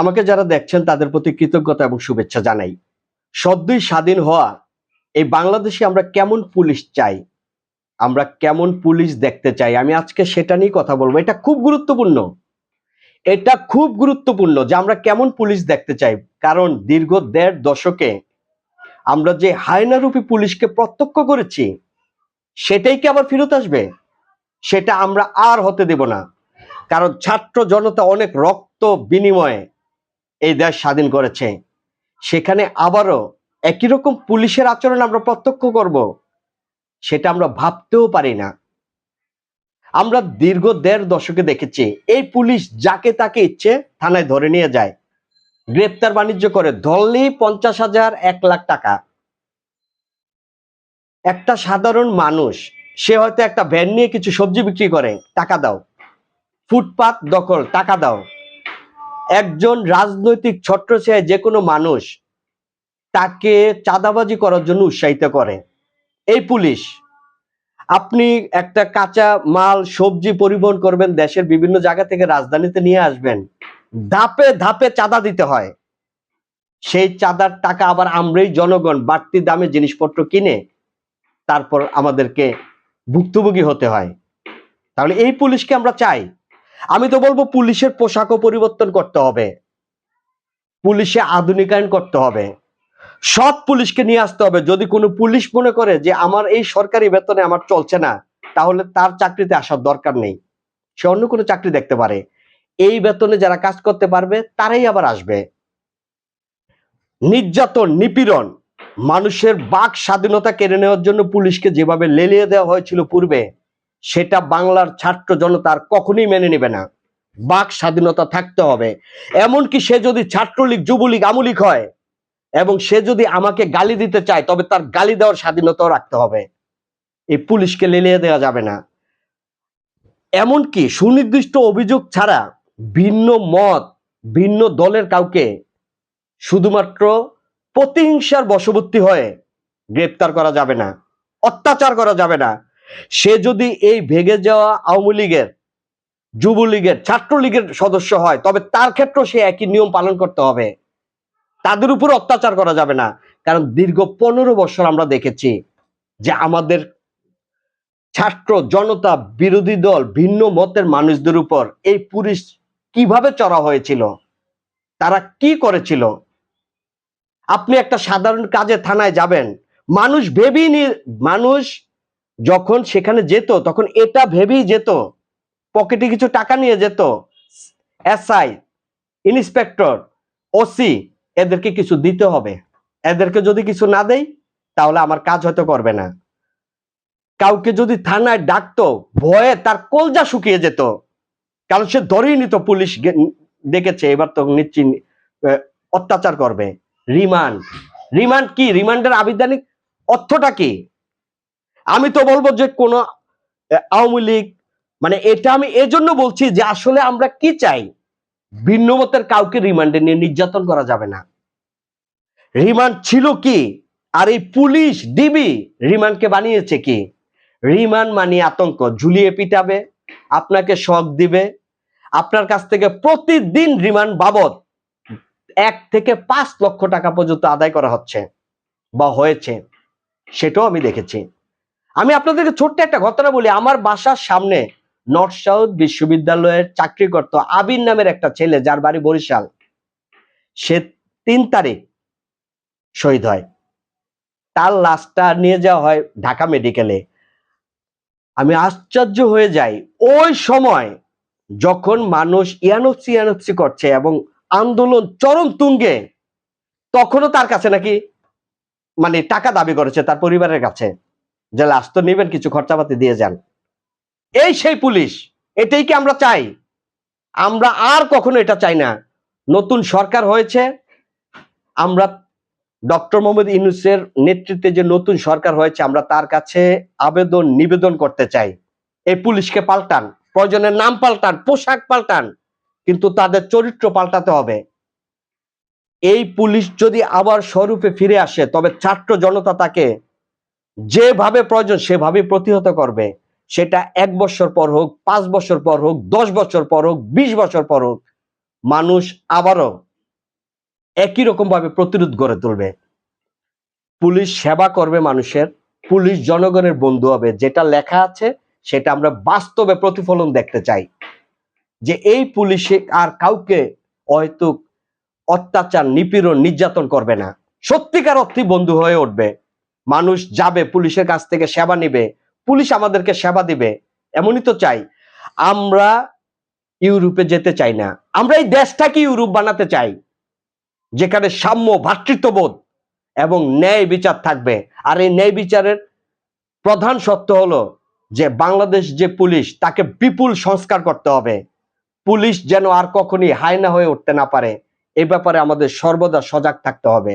আমাকে যারা দেখছেন, তাদের প্রতি কৃতজ্ঞতা এবং শুভেচ্ছা জানাই। সদ্যই স্বাধীন হওয়া এই বাংলাদেশে আমরা কেমন পুলিশ চাই? আমরা কেমন পুলিশ দেখতে চাই? আমি আজকে সেটা নিয়ে কথা বলব। এটা খুব গুরুত্বপূর্ণ। এটা খুব গুরুত্বপূর্ণ যে আমরা কেমন পুলিশ দেখতে চাই। কারণ দীর্ঘ দেড় দশকে আমরা যে হায়নারূপী পুলিশকে প্রত্যক্ষ করেছি, সেটাই কি আবার ফেরত আসবে? সেটা আমরা আর হতে দেব না। কারণ ছাত্র জনতা অনেক রক্ত বিনিময়ে এই দেশ স্বাধীন করেছে। সেখানে আবারও একই রকম পুলিশের আচরণ আমরা প্রত্যক্ষ করব, সেটা আমরা ভাবতেও পারি না। আমরা দীর্ঘ দেড় দশকে দেখেছি, এই পুলিশ যাকে তাকে ইচ্ছে থানায় ধরে নিয়ে যায়। গ্রেপ্তার বাণিজ্য করে ধরলেই পঞ্চাশ হাজার এক লাখ টাকা। একটা সাধারণ মানুষ, সে হয়তো একটা ভ্যান নিয়ে কিছু সবজি বিক্রি করে, টাকা দাও। ফুটপাত দখল, টাকা দাও। একজন রাজনৈতিক ছত্রছায় যে কোনো মানুষ তাকে চাঁদাবাজি করার জন্য উৎসাহিত করে। এই পুলিশ, আপনি একটা কাঁচা মাল, সবজি পরিবহন করবেন, দেশের বিভিন্ন জায়গা থেকে রাজধানীতে নিয়ে আসবেন। ধাপে ধাপে চাঁদা দিতে হয়। সেই চাঁদার টাকা আবার আমরাই জনগণ বাড়তি দামে জিনিসপত্র কিনে তারপর আমাদেরকে ভুক্তভোগী হতে হয়। তাহলে এই পুলিশকে আমরা চাই আমি তো বলব পুলিশের পোশাকও পরিবর্তন করতে হবে। পুলিশে আধুনিকায়ন করতে হবে। সব পুলিশকে নিয়ে আসতে হবে। যদি কোনো পুলিশ মনে করে যে আমার এই সরকারি বেতনে আমার চলছে না, তাহলে তার চাকরিতে আসার দরকার নেই। সে অন্য কোনো চাকরি দেখতে পারে। এই বেতনে যারা কাজ করতে পারবে, তারাই আবার আসবে। নির্যাতন, নিপীড়ন, মানুষের বাক স্বাধীনতা কেড়ে নেওয়ার জন্য পুলিশকে যেভাবে লেলিয়ে দেওয়া হয়েছিল পূর্বে সেটা বাংলার ছাত্র জনতা আর কখনোই মেনে নেবে না। বাক স্বাধীনতা থাকতে হবে। এমনকি সে যদি ছাত্রলীগ, যুবলীগ, আমুলীগ হয় এবং সে যদি আমাকে গালি দিতে চায়, তবে তার গালি দেওয়ার স্বাধীনতাও রাখতে হবে। এই পুলিশকে লেলিয়ে দেওয়া যাবে না। এমনকি সুনির্দিষ্ট অভিযোগ ছাড়া ভিন্ন মত, ভিন্ন দলের কাউকে শুধুমাত্র প্রতিহিংসার বশবর্তী হয়ে গ্রেপ্তার করা যাবে না, অত্যাচার করা যাবে না। সে যদি এই ভেগে যাওয়া আওয়ামী লীগের, যুবলীগের, ছাত্রলীগের সদস্য হয়, তবে তার ক্ষেত্রেও সে একই নিয়ম পালন করতে হবে। তাদের উপর অত্যাচার করা যাবে না। কারণ দীর্ঘ পনেরো বছর আমরা দেখেছি যে আমাদের ছাত্র জনতা, বিরোধী দল, ভিন্ন মতের মানুষদের উপর এই পুলিশ কীভাবে চড়া হয়েছিল? তারা কি করেছিল? আপনি একটা সাধারণ কাজে থানায় যাবেন। মানুষ ভেবেই মানুষ যখন সেখানে যেত, তখন এটা ভেবেই যেত, পকেটে কিছু টাকা নিয়ে যেত, এসআই, ইন্সপেক্টর, ওসি, এদেরকে কিছু দিতে হবে। এদেরকে যদি কিছু না দেই, তাহলে আমার কাজ হয়তো করবে না। কাউকে যদি থানায় ডাকতো, ভয়ে তার কলজা শুকিয়ে যেত। কারণ সে ধরেই নিত পুলিশ ডেকেছে, এবার তো নিশ্চিন অত্যাচার করবে। রিমান্ড। রিমান্ড কি? রিমান্ডের আবিধানিক অর্থটা কি? আমি তো বলব যে কোন আওয়ামী লীগ মানে এটা আমি এজন্য বলছি যে আসলে আমরা কি চাই? ভিন্ন মতের কাউকে রিমান্ডে নিয়ে নির্যাতন করা যাবে না। রিমান্ড ছিল কি? আর এই পুলিশ ডিবি রিমান্ডকে বানিয়েছে কি? রিমান্ড মানে আতঙ্ক, ঝুলিয়ে পিটাবে, আপনাকে শখ দিবে। আপনার কাছ থেকে প্রতিদিন রিমান্ড বাবদ এক থেকে পাঁচ লক্ষ টাকা পর্যন্ত আদায় করা হচ্ছে বা হয়েছে, সেটাও আমি দেখেছি। আমি আপনাদেরকে ছোট্ট একটা ঘটনা বলি। আমার বাসার সামনে নর্থ সাউথ বিশ্ববিদ্যালয়ের চাকরি করত আবির নামের একটা ছেলে, যার বাড়ি বরিশাল, সে তিন তারিখ শহীদ হয়। তার লাশটা নিয়ে যাওয়া হয় ঢাকা মেডিকেলে। আমি আশ্চর্য হয়ে যাই। ওই সময় যখন মানুষ ইয়ানক্সি ইয়ানক্সি করছে এবং আন্দোলন চরম তুঙ্গে, তখনও তার কাছে নাকি মানে টাকা দাবি করেছে তার পরিবারের কাছে। যে লাশ তো নেবেন, কিছু খরচাপাতি দিয়ে যান। এই সেই পুলিশ, এটাই কি আমরা চাই? আমরা আর কখনো এটা চাই না। নতুন সরকার হয়েছে, আমরা ডক্টর মোহাম্মদ ইউনুসের নেতৃত্বে যে নতুন সরকার হয়েছে, আমরা তার কাছে আবেদন, নিবেদন করতে চাই। এই পুলিশকে পাল্টান, প্রয়োজনের নাম পাল্টান, পোশাক পাল্টান, কিন্তু তাদের চরিত্র পাল্টাতে হবে। এই পুলিশ যদি আবার স্বরূপে ফিরে আসে, তবে ছাত্র জনতা তাকে যেভাবে প্রয়োজন সেভাবে প্রতিহত করবে। সেটা এক বছর পর হোক, পাঁচ বছর পর হোক, দশ বছর পর হোক, বিশ বছর পর হোক, মানুষ আবারও একই রকম ভাবে প্রতিরোধ গড়ে তুলবে। পুলিশ সেবা করবে মানুষের, পুলিশ জনগণের বন্ধু হবে। যেটা লেখা আছে, সেটা আমরা বাস্তবে প্রতিফলন দেখতে চাই। যে এই পুলিশে আর কাউকে হয়তো অত্যাচার, নিপীড়ন, নির্যাতন করবে না। সত্যিকার অর্থে বন্ধু হয়ে উঠবে। মানুষ যাবে, পুলিশের কাছ থেকে সেবা নিবে, পুলিশ আমাদেরকে সেবা দিবে, এমনই তো চাই। আমরা ইউরোপে যেতে চাই না। আমরা এই দেশটাকে ইউরোপ বানাতে চাই, যেখানে সাম্য ভ্রাতৃত্ববোধ এবং ন্যায় বিচার থাকবে। আর এই ন্যায় বিচারের প্রধান সত্য হলো যে বাংলাদেশ যে পুলিশ, তাকে বিপুল সংস্কার করতে হবে। পুলিশ যেন আর কখনই হায়না হয়ে উঠতে না পারে, এ ব্যাপারে আমাদের সর্বদা সজাগ থাকতে হবে।